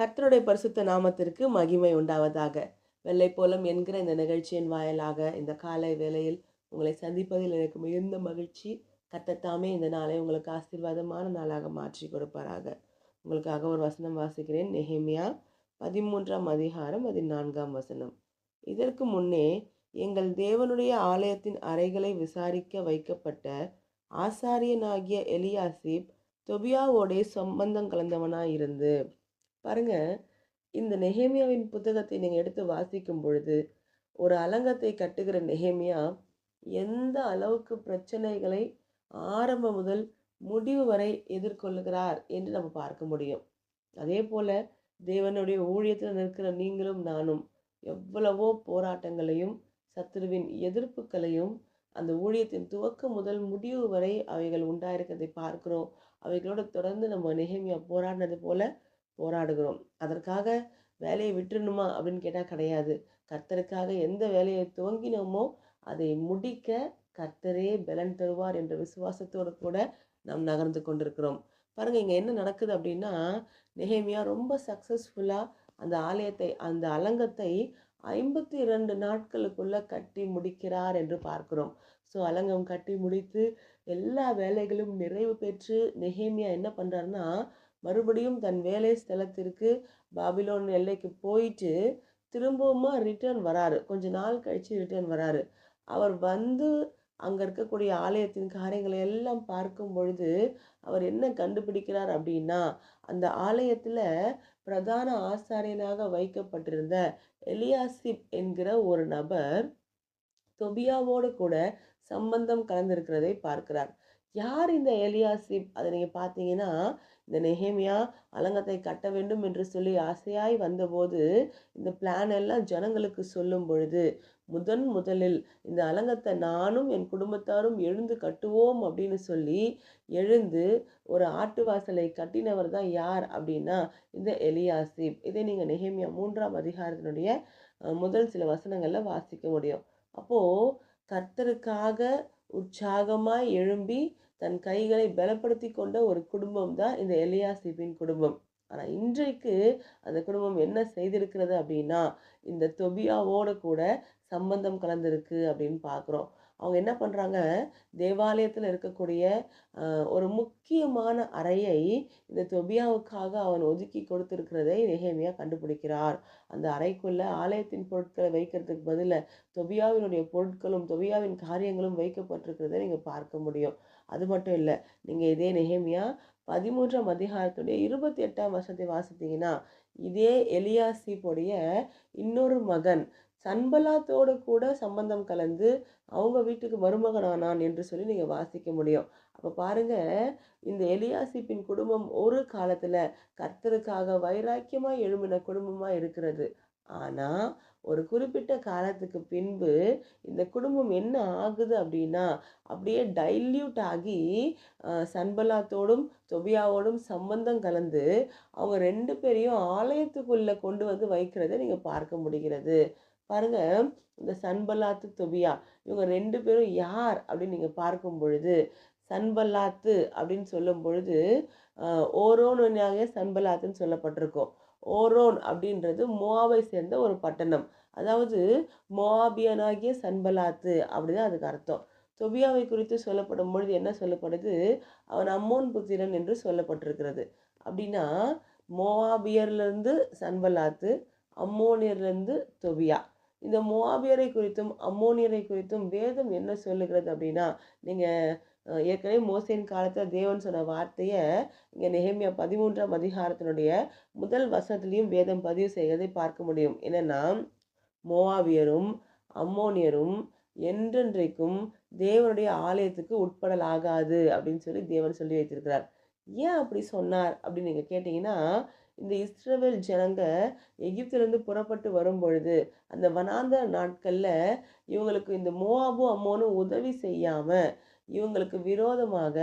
கர்த்தருடைய பரிசுத்த நாமத்திற்கு மகிமை உண்டாவதாக. வெள்ளைப்போலம் என்கிற இந்த நிகழ்ச்சியின் வாயிலாக இந்த காலை வேளையில் உங்களை சந்திப்பதில் எனக்கு மிகுந்த மகிழ்ச்சி. கத்தத்தாமே இந்த நாளை உங்களுக்கு ஆசீர்வாதமான நாளாக மாற்றி கொடுப்பாராக. உங்களுக்காக ஒரு வசனம் வாசிக்கிறேன். நெஹேமியா பதிமூன்றாம் அதிகாரம் பதினான்காம் வசனம். இதற்கு முன்னே எங்கள் தேவனுடைய ஆலயத்தின் அறைகளை விசாரிக்க வைக்கப்பட்ட ஆசாரியனாகிய எலியாசிப் தொபியாவோடே சம்பந்தம் கலந்தவனாயிருந்து பாருங்க. இந்த நெஹேமியாவின் புத்தகத்தை நீங்கள் எடுத்து வாசிக்கும் பொழுது ஒரு அலங்கத்தை கட்டுகிற நெஹேமியா எந்த அளவுக்கு பிரச்சனைகளை ஆரம்பம் முதல் முடிவு வரை எதிர்கொள்ளுகிறார் என்று நம்ம பார்க்க முடியும். அதே போல தேவனுடைய ஊழியத்தில் நிற்கிற நீங்களும் நானும் எவ்வளவோ போராட்டங்களையும் சத்துருவின் எதிர்ப்புகளையும் அந்த ஊழியத்தின் துவக்கம் முதல் முடிவு வரை அவைகள் உண்டாயிருக்கிறதை பார்க்கிறோம். அவைகளோடு தொடர்ந்து நம்ம நெஹேமியா போராடினது போல போராடுகிறோம். அதற்காக வேலையை விட்டுறணுமா அப்படின்னு கேட்டால் கிடையாது. கர்த்தருக்காக எந்த வேலையை துவங்கினோமோ அதை முடிக்க கர்த்தரே பலன் தருவார் என்ற விசுவாசத்தோடு கூட நாம் நகர்ந்து கொண்டிருக்கிறோம். பாருங்கள் இங்கே என்ன நடக்குது அப்படின்னா நெஹேமியா ரொம்ப சக்ஸஸ்ஃபுல்லாக அந்த ஆலயத்தை அந்த அலங்கத்தை ஐம்பத்தி இரண்டு நாட்களுக்குள்ளே கட்டி முடிக்கிறார் என்று பார்க்கிறோம். ஸோ அலங்கம் கட்டி முடித்து எல்லா வேலைகளும் நிறைவு பெற்று நெஹேமியா என்ன பண்ணுறாருன்னா மறுபடியும் தன் வேலை ஸ்தலத்திற்கு பாபிலோன் எல்லைக்கு போயிட்டு திரும்பவுமா ரிட்டர்ன் வராரு. கொஞ்ச நாள் கழித்து ரிட்டர்ன் வராரு. அவர் வந்து அங்கே இருக்கக்கூடிய ஆலயத்தின் காரியங்களை எல்லாம் பார்க்கும் பொழுது அவர் என்ன கண்டுபிடிக்கிறார் அப்படின்னா அந்த ஆலயத்தில் பிரதான ஆசாரியனாக வைக்கப்பட்டிருந்த எலியாசிப் என்கிற ஒரு நபர் தொபியாவோடு கூட சம்பந்தம் கலந்திருக்கிறதை பார்க்கிறார். யார் இந்த எலியாசிப்? அதை நீங்கள் பார்த்தீங்கன்னா இந்த நெஹேமியா அலங்கத்தை கட்ட வேண்டும் என்று சொல்லி ஆசையாய் வந்தபோது இந்த பிளான் எல்லாம் ஜனங்களுக்கு சொல்லும் பொழுது முதன் முதலில் இந்த அலங்கத்தை நானும் என் குடும்பத்தாரும் எழுந்து கட்டுவோம் அப்படின்னு சொல்லி எழுந்து ஒரு ஆட்டு வாசலை கட்டினவர் தான் யார் அப்படின்னா இந்த எலியாசிப். இதை நீங்கள் நெஹேமியா மூன்றாம் அதிகாரத்தினுடைய முதல் சில வசனங்களில் வாசிக்க முடியும். அப்போது கர்த்தருக்காக உற்சாகமாக எழும்பி தன் கைகளை பலப்படுத்தி கொண்ட ஒரு குடும்பம் தான் இந்த எலியாசிபின் குடும்பம். ஆனால் இன்றைக்கு அந்த குடும்பம் என்ன செய்திருக்கிறது அப்படின்னா இந்த தொபியாவோட கூட சம்பந்தம் கலந்துருக்கு அப்படின்னு பார்க்குறோம் அவங்க என்ன பண்ணுறாங்க தேவாலயத்தில் இருக்கக்கூடிய ஒரு முக்கியமான அறையை இந்த தொபியாவுக்காக அவன் ஒதுக்கி கொடுத்துருக்கிறதை நெஹேமியா கண்டுபிடிக்கிறார். அந்த அறைக்குள்ளே ஆலயத்தின் பொருட்களை வைக்கிறதுக்கு பதிலாக தொபியாவினுடைய பொருட்களும் தொபியாவின் காரியங்களும் வைக்கப்பட்டிருக்கிறத நீங்கள் பார்க்க முடியும். அது மட்டும் இல்லை நீங்கள் இதே நெஹேமியா பதிமூன்றாம் அதிகாரத்துடைய இருபத்தி எட்டாம் வருஷத்தை வாசித்தீங்கன்னா இதே எலியாசிப்புடைய இன்னொரு மகன் சன்பலாத்தோடு கூட சம்பந்தம் கலந்து அவங்க வீட்டுக்கு மருமகனானான் என்று சொல்லி நீங்கள் வாசிக்க முடியும். அப்போ பாருங்கள் இந்த எலியாசிப்பின் குடும்பம் ஒரு காலத்தில் கர்த்தருக்காக வைராக்கியமாக எழும்பின குடும்பமாக இருக்கிறது. ஆனால் ஒரு குறிப்பிட்ட காலத்துக்கு பின்பு இந்த குடும்பம் என்ன ஆகுது அப்படின்னா அப்படியே டைல்யூட் ஆகி சன்பலாத்தோடும் தொபியாவோடும் சம்பந்தம் கலந்து அவங்க ரெண்டு பேரையும் ஆலயத்துக்குள்ளே கொண்டு வந்து வைக்கிறத நீங்கள் பார்க்க முடிகிறது. பாருங்கள் இந்த சன்பல்லாத்து தொபியா இவங்க ரெண்டு பேரும் யார் அப்படின்னு நீங்கள் பார்க்கும் பொழுது சன்பல்லாத்து அப்படின்னு சொல்லும் பொழுது ஓரோனாக சன்பலாத்துன்னு சொல்லப்பட்டிருக்கோம். ஓரோன் அப்படின்றது மோவாவை சேர்ந்த ஒரு பட்டணம். அதாவது மோவாபியனாகிய சன்பலாத்து அப்படிதான் அதுக்கு அர்த்தம். தொபியாவை குறித்து சொல்லப்படும் பொழுது என்ன சொல்லப்படுது? அவன் அம்மோன் புத்திரன் என்று சொல்லப்பட்டிருக்கிறது. அப்படின்னா மோவாபியர்லேருந்து சன்பலாத்து அம்மோனியர்லேருந்து தொபியா. இந்த மோவாபியரை குறித்தும் அம்மோனியரை குறித்தும் வேதம் என்ன சொல்லுகிறது அப்படின்னா நீங்கள் ஏற்கனவே மோசையின் காலத்தில் தேவன் சொன்ன வார்த்தையை இங்கே நெஹேமியா பதிமூன்றாம் அதிகாரத்தினுடைய முதல் வசனத்துலேயும் வேதம் பதிவு செய்வதை பார்க்க முடியும். என்னென்னா மோவாவியரும் அம்மோனியரும் என்றென்றைக்கும் தேவனுடைய ஆலயத்துக்கு உட்படலாகாது அப்படின்னு சொல்லி தேவன் சொல்லி வைத்திருக்கிறார். ஏன் அப்படி சொன்னார் அப்படின்னு நீங்கள் கேட்டிங்கன்னா இந்த இஸ்ரவேல் ஜனங்க எகிப்திலிருந்து புறப்பட்டு வரும் பொழுது அந்த வனாந்தர நாட்களில் இவங்களுக்கு இந்த மோவாபும் அம்மோனும் உதவி செய்யாமல் இவங்களுக்கு விரோதமாக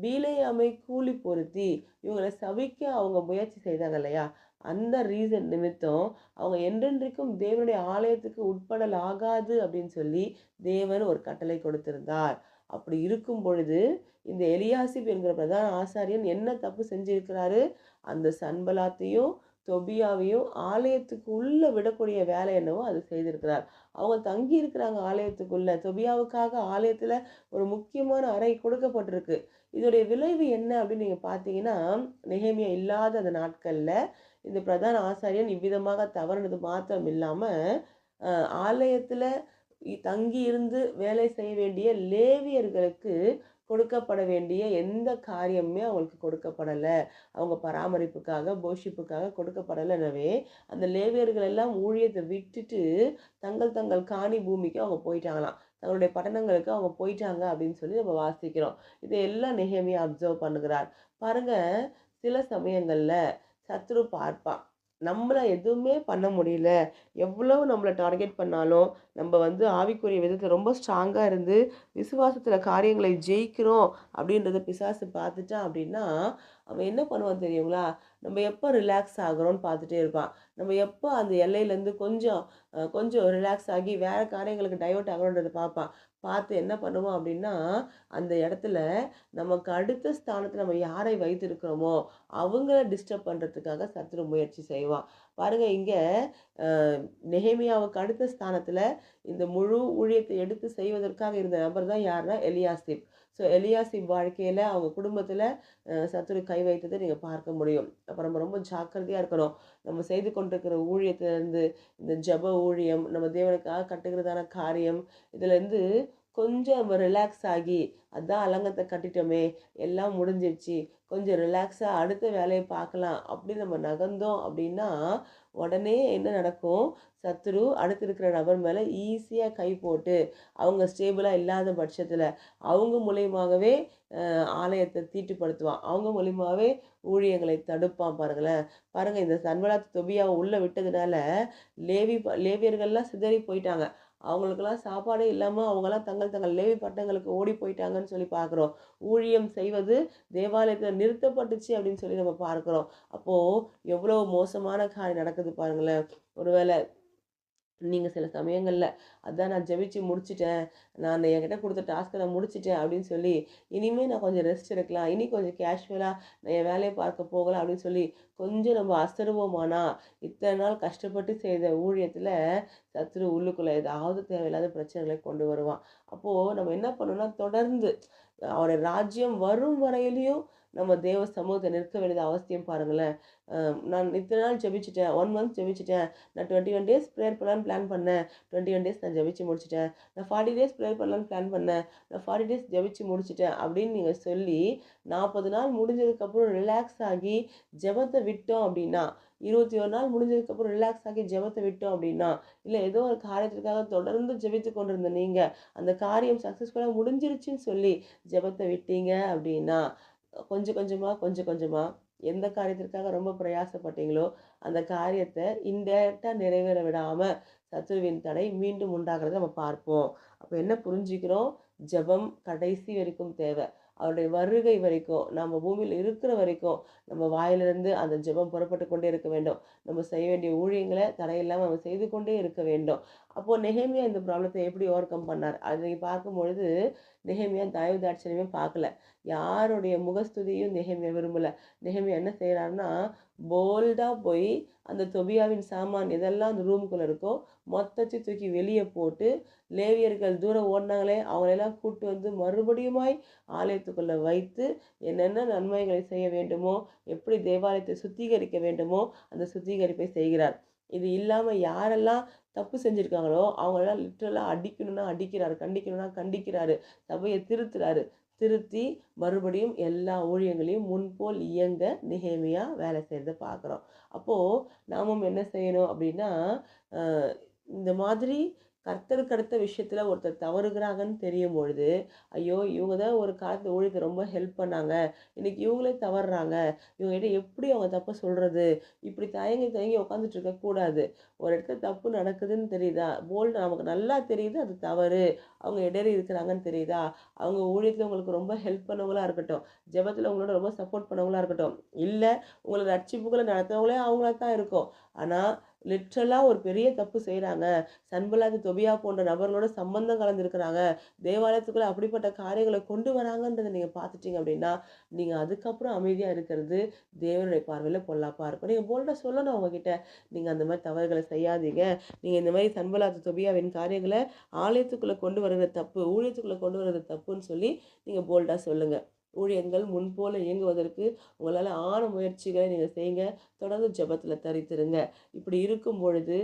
பீலையாமை கூலி பொருத்தி இவங்களை சபிக்க அவங்க முயற்சி செய்தாங்க இல்லையா? அந்த ரீசன் நிமித்தம் அவங்க என்றென்றைக்கும் தேவனுடைய ஆலயத்துக்கு உட்படல் ஆகாது அப்படின்னு சொல்லி தேவன் ஒரு கட்டளை கொடுத்திருந்தார். அப்படி இருக்கும் பொழுது இந்த எலியாசிப் என்கிற பிரதான ஆசாரியன் என்ன தப்பு செஞ்சிருக்கிறாரு? அந்த சன்பலாத்தையும் தொபியாவையும் ஆலயத்துக்கு உள்ளே விடக்கூடிய வேலை என்னவோ அது செய்திருக்கிறார். அவங்க தங்கி இருக்கிறாங்க ஆலயத்துக்குள்ளே. தொபியாவுக்காக ஆலயத்தில் ஒரு முக்கியமான அறை கொடுக்கப்பட்டிருக்கு. இதோடைய விளைவு என்ன அப்படின்னு நீங்கள் பார்த்தீங்கன்னா நெகேமியா இல்லாத அந்த நாட்களில் இந்த பிரதான ஆசாரியன் இவ்விதமாக தவறுனது மாத்திரம் இல்லாமல் ஆலயத்தில் தங்கி இருந்து வேலை செய்ய வேண்டிய லேவியர்களுக்கு கொடுக்கப்பட வேண்டிய எந்த காரியமுமே அவங்களுக்கு கொடுக்கப்படலை. அவங்க பராமரிப்புக்காக போஷிப்புக்காக கொடுக்கப்படலைனவே அந்த லேவியர்கள் எல்லாம் ஊழியத்தை விட்டுட்டு தங்கள் தங்கள் காணி பூமிக்கு அவங்க போயிட்டாங்களாம். தங்களுடைய பட்டணங்களுக்கு அவங்க போயிட்டாங்க அப்படின்னு சொல்லி நம்ம வாசிக்கிறோம். இதை எல்லாம் நெஹேமியா அப்சர்வ் பண்ணுகிறார். பாருங்க சில சமயங்களில் சத்ரு பார்ப்பான். நம்மளை எதுவுமே பண்ண முடியல. எவ்வளவு நம்மளை டார்கெட் பண்ணாலும் நம்ம வந்து ஆவிக்குரிய விதத்தில் ரொம்ப ஸ்ட்ராங்காக இருந்து விசுவாசத்தில் காரியங்களை ஜெயிக்கிறோம் அப்படின்றத பிசாசு பார்த்துட்டான் அப்படின்னா அவன் என்ன பண்ணுவான் தெரியுங்களா? நம்ம எப்போ ரிலாக்ஸ் ஆகிறோன்னு பார்த்துட்டே இருப்பான். நம்ம எப்போ அந்த எல்லையிலேருந்து கொஞ்சம் கொஞ்சம் ரிலாக்ஸ் ஆகி வேறு காரியங்களுக்கு டைவர்ட் ஆகணுன்றதை பார்ப்பான். பார்த்து என்ன பண்ணுவோம் அப்படின்னா அந்த இடத்துல நமக்கு அடுத்த ஸ்தானத்தில் நம்ம யாரை வைத்திருக்கிறோமோ அவங்கள டிஸ்டர்ப் பண்ணுறதுக்காக சத்துரு முயற்சி செய்வான். பாருங்க இங்கே நெஹேமியாவுக்கு அடுத்த ஸ்தானத்தில் இந்த முழு ஊழியத்தை எடுத்து செய்வதற்காக இருந்த நபர் தான் யாருன்னா எலியாசிப் ஸோ எலியாசிப் வாழ்க்கையில் அவங்க குடும்பத்தில் சத்துரு கை வைத்ததை நீங்கள் பார்க்க முடியும். அப்போ நம்ம ரொம்ப ஜாக்கிரதையாக இருக்கணும். நம்ம செய்து கொண்டிருக்கிற ஊழியத்திலேருந்து இந்த ஜெப ஊழியம் நம்ம தேவனுக்காக கட்டுகிறதான காரியம் இதுலேருந்து கொஞ்சம் நம்ம ரிலாக்ஸ் ஆகி அதான் அலங்கத்தை கட்டிட்டோமே எல்லாம் முடிஞ்சிடுச்சு கொஞ்சம் ரிலாக்ஸாக அடுத்த வேலையை பார்க்கலாம் அப்படி நம்ம நகர்ந்தோம் அப்படின்னா உடனே என்ன நடக்கும்? சத்துரு அடுத்து இருக்கிற நபர் மேலே ஈஸியாக கை போட்டு அவங்க ஸ்டேபிளாக இல்லாத பட்சத்தில் அவங்க மூலியமாகவே ஆலயத்தை தீட்டுப்படுத்துவான். அவங்க மூலியமாகவே ஊழியங்களை தடுப்பான் பாருங்களேன். பாருங்கள் இந்த சன்வலாத் தொபியாவை உள்ளே விட்டதுனால லேவி ப- லேவியர்கள்லாம் சிதறி போயிட்டாங்க. அவங்களுக்கெல்லாம் சாப்பாடே இல்லாமல் அவங்கெல்லாம் தங்கள் தங்கள் லேவி பட்டங்களுக்கு ஓடி போயிட்டாங்கன்னு சொல்லி பார்க்குறோம். ஊழியம் செய்வது தேவாலயத்தில் நிறுத்தப்பட்டுச்சு அப்படின்னு சொல்லி நம்ம பார்க்குறோம். அப்போது எவ்வளோ மோசமான காரியம் நடக்குது பாருங்களேன். ஒருவேளை நீங்கள் சில சமயங்களில் அதான் நான் ஜெபிச்சு முடிச்சிட்டேன். நான் என்கிட்ட கொடுத்த டாஸ்க்கை நான் முடிச்சிட்டேன் அப்படின்னு சொல்லி இனிமேல் நான் கொஞ்சம் ரெஸ்ட் எடுக்கலாம். இனி கொஞ்சம் கேஷுவலாக நான் என் வேலையை பார்க்க போகலாம் அப்படின்னு சொல்லி கொஞ்சம் நம்ம அசருவோமானா இத்தனை நாள் கஷ்டப்பட்டு செய்த ஊழியத்தில் சத்துரு உள்ளுக்குள்ளே ஏதாவது தேவையில்லாத பிரச்சனைகளை கொண்டு வருவான். அப்போது நம்ம என்ன பண்ணணும்னா தொடர்ந்து அவருடைய ராஜ்யம் வரும் வரையிலையும் நம்ம தேவ சமூகத்தை நிற்க வேண்டியது அவசியம் பாருங்களேன். நான் இத்தனை நாள் ஜெபிச்சிட்டேன். ஒன் மந்த் ஜெபிச்சிட்டேன். நான் டுவெண்ட்டி ஒன் டேஸ் ப்ரேயர் பண்ணலான்னு பிளான் பண்ணேன். டுவெண்ட்டி ஒன் டேஸ் நான் ஜெபிச்சு முடிச்சிட்டேன். நான் ஃபார்ட்டி டேஸ் ப்ரேயர் பண்ணலான்னு பிளான் பண்ணேன். நான் ஃபார்ட்டி டேஸ் ஜெபிச்சு முடிச்சிட்டேன் அப்படின்னு நீங்கள் சொல்லி நாற்பது நாள் முடிஞ்சதுக்கப்புறம் ரிலாக்ஸ் ஆகி ஜெபத்தை விட்டோம் அப்படின்னா இருபத்தி ஒரு நாள் முடிஞ்சதுக்கப்புறம் ரிலாக்ஸ் ஆகி ஜெபத்தை விட்டோம் அப்படின்னா இல்லை ஏதோ ஒரு காரியத்திற்காக தொடர்ந்து ஜெபித்து கொண்டிருந்த நீங்கள் அந்த காரியம் சக்ஸஸ்ஃபுல்லாக முடிஞ்சிருச்சுன்னு சொல்லி ஜெபத்தை விட்டீங்க அப்படின்னா கொஞ்சம் கொஞ்சமாக கொஞ்சம் கொஞ்சமாக எந்த காரியத்திற்காக ரொம்ப பிரயாசப்பட்டீங்களோ அந்த காரியத்தை இன்டெரக்டாக நிறைவேற விடாமல் சத்துருவின் தடை மீண்டும் உண்டாகிறத நம்ம பார்ப்போம். அப்போ என்ன புரிஞ்சுக்கிறோம்? ஜெபம் கடைசி வரைக்கும் தேவை. அவருடைய வருகை வரைக்கும் நம்ம பூமியில் இருக்கிற வரைக்கும் நம்ம வாயிலிருந்து அந்த ஜெபம் புறப்பட்டு கொண்டே இருக்க வேண்டும். நம்ம செய்ய வேண்டிய ஊழியங்களை தடையில்லாமல் நம்ம செய்து கொண்டே இருக்க வேண்டும். அப்போது நெஹேமியா இந்த ப்ராப்ளத்தை எப்படி ஓவர் கம் பண்ணார்? அதை நீங்கள் பார்க்கும்பொழுது நெஹேமியா தயவு தாட்சணியமே பார்க்கல. யாருடைய முகஸ்துதியும் நெஹேமியா விரும்பல. நெஹேமியா என்ன செய்கிறாருன்னா போல்டாக போய் அந்த தொபியாவின் சாமான் இதெல்லாம் அந்த ரூமுக்குள்ளே இருக்கோ மொத்தத்தை தூக்கி வெளியே போட்டு லேவியர்கள் தூரம் ஓடினாங்களே அவங்களெல்லாம் கூட்டு வந்து மறுபடியுமாய் ஆலயத்துக்குள்ளே வைத்து என்னென்ன நன்மைகளை செய்ய வேண்டுமோ எப்படி தேவாலயத்தை சுத்திகரிக்க வேண்டுமோ அந்த சுத்திகரிப்பை செய்கிறார். இது இல்லாமல் யாரெல்லாம் தப்பு செஞ்சுருக்காங்களோ அவங்களெல்லாம் லிட்ரலாக அடிக்கணும்னா அடிக்கிறாரு கண்டிக்கணும்னா கண்டிக்கிறாரு சபையை திருத்துறாரு. திருத்தி மறுபடியும் எல்லா ஊழியங்களையும் முன்போல் இயங்க நிகழ்மையாக வேலை செய்கிறத பார்க்குறோம். அப்போது நாமும் என்ன செய்யணும் அப்படின்னா இந்த மாதிரி கர்த்தருக்கு அடுத்த விஷயத்தில் ஒருத்தர் தவறுகிறாங்கன்னு தெரியும் பொழுது ஐயோ இவங்க தான் ஒரு காலத்தில் ஊழியத்தை ரொம்ப ஹெல்ப் பண்ணாங்க. இன்றைக்கி இவங்களே தவறுறாங்க. இவங்ககிட்ட எப்படி அவங்க தப்பை சொல்கிறது இப்படி தயங்கி தயங்கி உட்காந்துட்டு இருக்கக்கூடாது ஒரு இடத்துல தப்பு நடக்குதுன்னு தெரியுதா? போல்டு நமக்கு நல்லா தெரியுது அது தவறு. அவங்க இடறி இருக்கிறாங்கன்னு தெரியுதா? அவங்க ஊழியத்தில் உங்களுக்கு ரொம்ப ஹெல்ப் பண்ணவங்களா இருக்கட்டும் ஜெபத்தில் உங்களோட ரொம்ப சப்போர்ட் பண்ணவங்களா இருக்கட்டும் இல்லை உங்களை ரட்சிப்புகளை நடத்துறவங்களே அவங்களா தான் இருக்கும். ஆனால் லிட்ரலாக ஒரு பெரிய தப்பு செய்கிறாங்க சன்பலாத்து தொபியா போன்ற நபர்களோட சம்பந்தம் கலந்துருக்கிறாங்க. தேவாலயத்துக்குள்ளே அப்படிப்பட்ட காரியங்களை கொண்டு வராங்கன்றதை நீங்கள் பார்த்துட்டீங்க அப்படின்னா நீங்கள் அதுக்கப்புறம் அமைதியாக இருக்கிறது தேவனுடைய பார்வையில் பொல்லாப்பாக இருக்கும். நீங்கள் போல்டாக சொல்லணும் அவங்கக்கிட்ட நீங்கள் அந்த மாதிரி தவறுகளை செய்யாதீங்க. நீங்கள் இந்த மாதிரி சன்பலாத்து தொபியாவின் காரியங்களை ஆலயத்துக்குள்ளே கொண்டு வருகிற தப்பு ஊழியத்துக்குள்ளே கொண்டு வருகிற தப்புன்னு சொல்லி நீங்கள் போல்டாக சொல்லுங்கள் ஊழியங்கள் முன்போல இயங்குவதற்கு உங்களால் ஆன முயற்சிகளை நீங்கள் செய்யுங்க. தொடர்ந்து ஜெபத்தில் தரித்திருங்க. இப்படி இருக்கும் பொழுது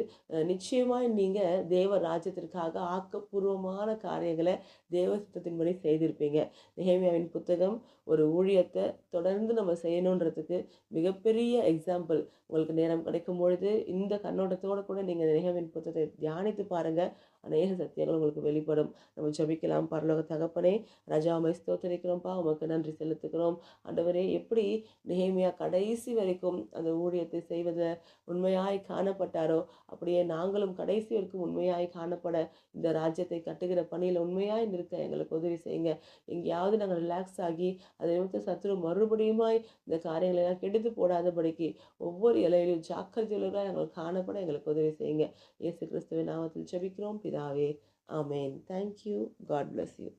நிச்சயமாக நீங்கள் தேவ ராஜ்யத்திற்காக ஆக்கப்பூர்வமான காரியங்களை தேவ சித்தத்தின்படி செய்திருப்பீங்க. நெஹேமியாவின் புத்தகம் ஒரு ஊழியத்தை தொடர்ந்து நம்ம செய்யணுன்றதுக்கு மிகப்பெரிய எக்ஸாம்பிள் உங்களுக்கு நேரம் கிடைக்கும் பொழுது இந்த கண்ணோட்டத்தோடு கூட நீங்கள் நெஹேமியாவின் புத்தகத்தை தியானித்து பாருங்கள் அநேக சத்தியங்கள் உங்களுக்கு வெளிப்படும். நம்ம ஜபிக்கலாம். பரலோக தகப்பனே ரஜாமை ஸ்தோத்தரிக்கிறோம்ப்பா உமக்கு நன்றி செலுத்துகிறோம். ஆண்டவரே எப்படி நெஹேமியா கடைசி வரைக்கும் அந்த ஊழியத்தை செய்வதை உண்மையாய் காணப்பட்டாரோ அப்படியே நாங்களும் கடைசி வரைக்கும் உண்மையாய் காணப்பட இந்த ராஜ்யத்தை கட்டுகிற பணியில் உண்மையாய் நிற்க எங்களுக்கு உதவி செய்யுங்க. எங்கேயாவது நாங்கள் ரிலாக்ஸ் ஆகி அதை நிமித்த சத்துரு மறுபடியுமாய் இந்த காரியங்களை எல்லாம் கெடுத்து போடாதபடிக்கு ஒவ்வொரு இலையிலும் ஜாக்கிரதையுள்ளவர்களாக நாங்கள் காணப்பட எங்களுக்கு உதவி செய்யுங்க. இயேசு கிறிஸ்துவின் நாமத்தில் ஜபிக்கிறோம். പിതാവേ amen thank you God bless you